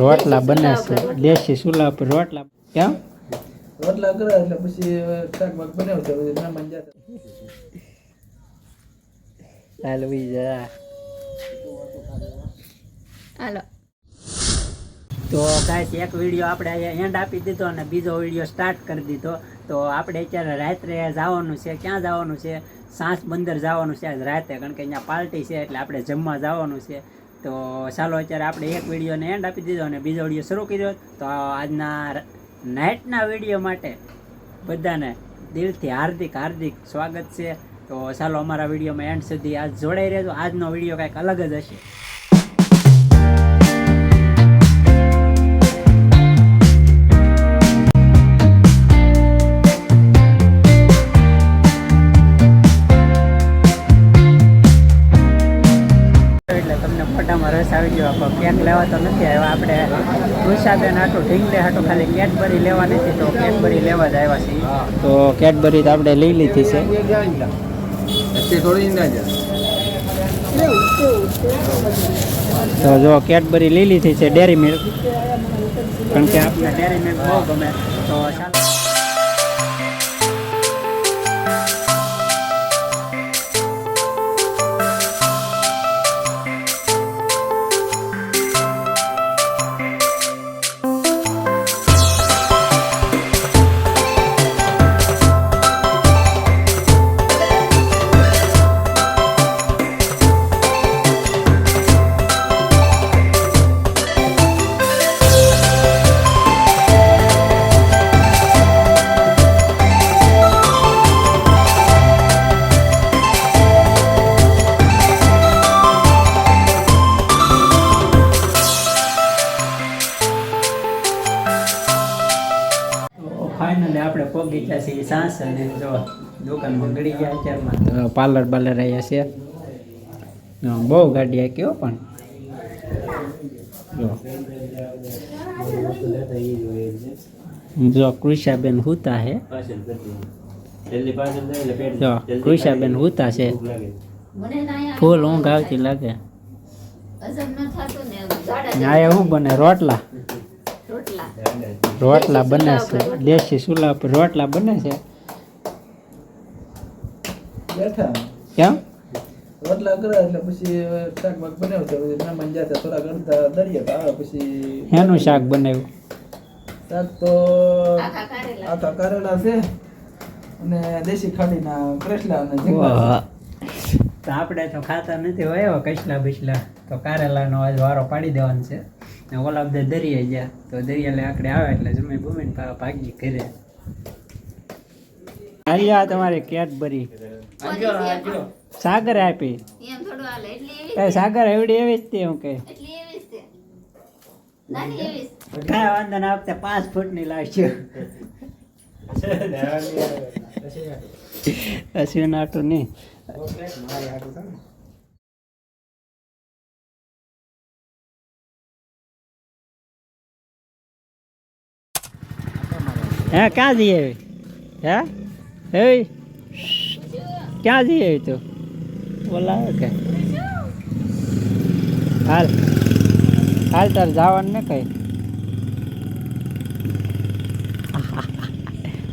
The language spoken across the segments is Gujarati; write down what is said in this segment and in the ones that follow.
રોટલા બને છે. દેશી ચૂલા પર રોટલા. કેમ? રોટલા કરે એટલે પછી શાક બાક બનાવતા પછી મહેમાન જતા ચાલ વી જા હાલો. તો ગાઈસ એક વીડિયો આપણે અહીંયા એન્ડ આપી દીધો અને બીજો વીડિયો સ્ટાર્ટ કરી દીધો. તો આપણે અત્યારે રાત્રે જવાનું છે ક્યાં જવાનું છે? સાંસ બંદર જવાનું છે આજ રાતે. કારણ કે અહીંયા પાર્ટી છે એટલે આપણે જમવા જવાનું છે. તો ચાલો અત્યારે આપણે એક વિડીયોને એન્ડ આપી દીધો અને બીજો વીડિયો શરૂ કર્યો. તો આજના નાઇટના વીડિયો માટે બધાને દિલથી હાર્દિક હાર્દિક સ્વાગત છે. તો ચાલો અમારા વિડીયોમાં એન્ડ સુધી આજ જોડાઈ રહેજો. આજનો વીડિયો કાંઈક અલગ જ હશે. એટલે તમને મોઢામાં રસ આવી ગયો. પણ કેક લેવા તો નથી આવ્યા. આપણે કૃષાબેન હાટું ઢીંગલે હાટું ખાલી કેટબરી લેવા નથી તો કેટબરી લેવા જ આવ્યા છીએ. તો કેટબરી તો આપણે લઈ લીધી છે. તો જો. કેટબરી લઈ લીધી છે ડેરી મિલ્ક. કારણ કે આપણે ડેરી મિલ્ક બહુ ગમે. તો ચાલો. ફાઇનલી આપણે પહોંચી ગયા છીએ સાંસ અને જો દુકાનમાં ગળી ગયા અત્યારમાં. પાર્લર બાર્લર આવ્યા છે. હા, બહુ ગાડી આ કયો પણ. જો. જો કૃષાબેન હુતા હે. જો કૃષાબેન હુતા છે. મને ના અહીંયા ફૂલ ઊંઘ આવતી લાગે. હજમ ન થતું ને જાડા આ શું બને રોટલા. રોટલા. રોટલા બને છે. દેશી ચૂલા પર રોટલા બને છે? કેમ? રોટલા કરે એટલે પછી શાક બાક બનાવતા મહેમાન જતા થોડા દરિયા આવે પછી એનું શાક બનાવ્યું? શાક તો આખા કારેલા. છે. અને દેશી ખાડીના કરેસલા અને ઝીંગા તો આપણે તો ખાતા નથી હોય એવા કચલા બિચલા તો કારેલાનો આજ વારો પાડી દેવાનો છે. ને ઓલા બધા દરિયા ગયા. તો દરિયા લે આકડે આવે એટલે જમી ભૂમીને પા- ભાગી ઘરે. અહીંયા તમારે કેટ ભરી સાગર આપી. એ સાગર એવડી એવી જ તે હું કે. કાંઈ વાંધો ના આપતા પાંચ ફૂટની લાવશે અશ્વિન આટું નહીં. હે ક્યાં જઈએ હે? હે? ક્યાં જઈએ તું? બોલાવે કે? હાલ. હાલ તાર જવાનું ને કઈ?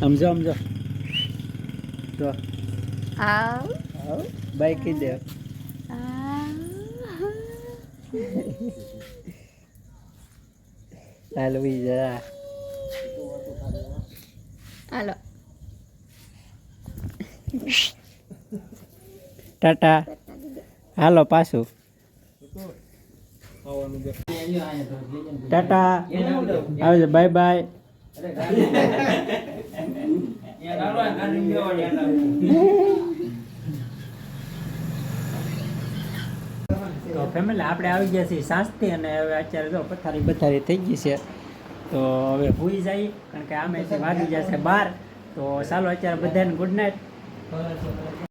સમજો સમજો. તો આવ. બાઈક દે. હાલ વી જા. હાલો. ટાટા. હાલો પાછું. ટાટા. આવજો, બાય બાય. તો ફેમિલી આપણે આવી ગયા છીએ સાસ્તી અને હવે અત્યારે જો પથારી બથારી થઈ ગઈ છે. તો હવે ભૂઈ જાય, કારણ કે આમે વાગી જશે બાર. તો ચાલો, અત્યારે બધાને ગુડ નાઇટ